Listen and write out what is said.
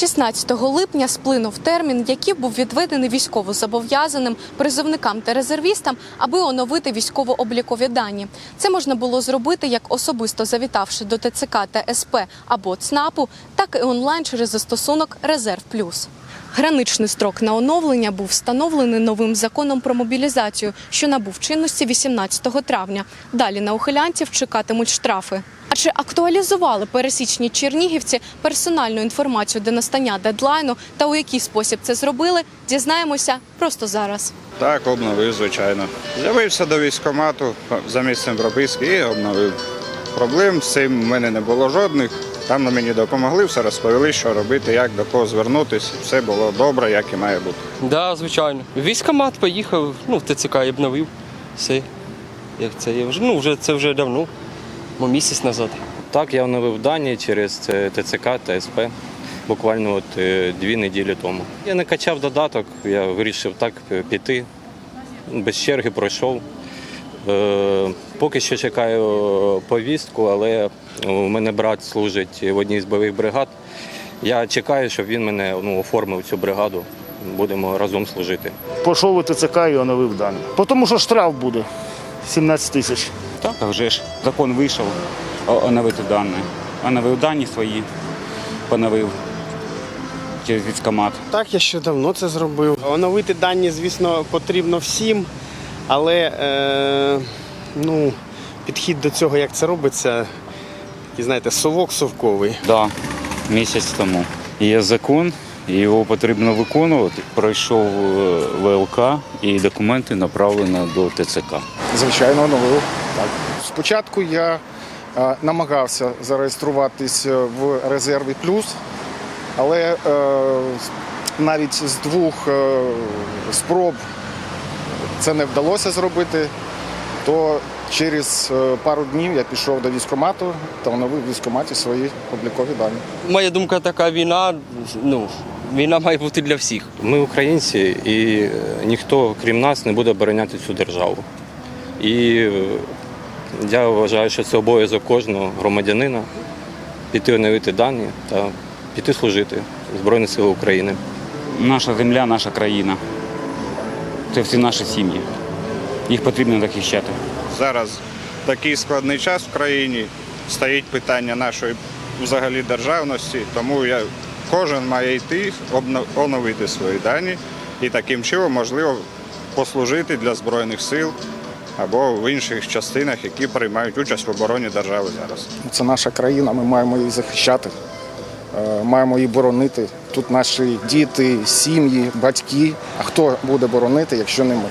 16 липня сплинув термін, який був відведений військовозобов'язаним призовникам та резервістам, аби оновити військово-облікові дані. Це можна було зробити як особисто завітавши до ТЦК та СП або ЦНАПу, так і онлайн через застосунок Резерв Плюс. Граничний строк на оновлення був встановлений новим законом про мобілізацію, що набув чинності 18 травня. Далі на ухилянців чекатимуть штрафи. А чи актуалізували пересічні чернігівці персональну інформацію до настання дедлайну та у який спосіб це зробили, дізнаємося просто зараз. Так, обновив, звичайно. З'явився до військкомату за місцем прописки і обновив. Проблем з цим в мене не було жодних. Там мені допомогли, все розповіли, що робити, як до кого звернутися. Все було добре, як і має бути. Да, звичайно. В Військкомат поїхав, ну, в ТЦК і обновив. Все. Як це є ну, вже це вже давно, ну, місяць назад. Так, я оновив дані через ТЦК та СП буквально от е, дві неділі тому. Я не качав додаток, я вирішив так е, піти. Без черги пройшов. Е, Поки що чекаю повістку, але у мене брат служить в одній з бойових бригад. Я чекаю, щоб він мене ну, оформив цю бригаду. Будемо разом служити. Пішов у ТЦК і оновив дані. Тому що штраф буде 17 тисяч. Так, а вже ж закон вийшов оновити дані. Оновив дані свої, поновив через військкомат. Так, я ще давно це зробив. Оновити дані, звісно, потрібно всім, але е, ну, підхід до цього, як це робиться, такий, знаєте, совок совковий. Да, місяць тому. Є закон, і його потрібно виконувати. Пройшов е, ВЛК і документи направлено до ТЦК. Звичайно, оновив. Так. Спочатку я е, намагався зареєструватись в резерві плюс, але е, навіть з двох е, спроб це не вдалося зробити. То через е, пару днів я пішов до військкомату та оновив в військкоматі свої облікові дані. Моя думка така війна, ну, війна має бути для всіх. Ми українці, і е, ніхто, крім нас, не буде обороняти цю державу. І е, я вважаю, що це обов'язок кожного громадянина піти оновити дані та піти служити в Збройні Сили України. Наша земля, наша країна. Це всі наші сім'ї. Їх потрібно захищати. Зараз такий складний час в країні, стоїть питання нашої взагалі державності, тому я, кожен має йти, оновити свої дані і таким чином можливо послужити для Збройних сил або в інших частинах, які приймають участь в обороні держави зараз. Це наша країна, ми маємо її захищати, е, маємо її боронити. Тут наші діти, сім'ї, батьки. А хто буде боронити, якщо не ми?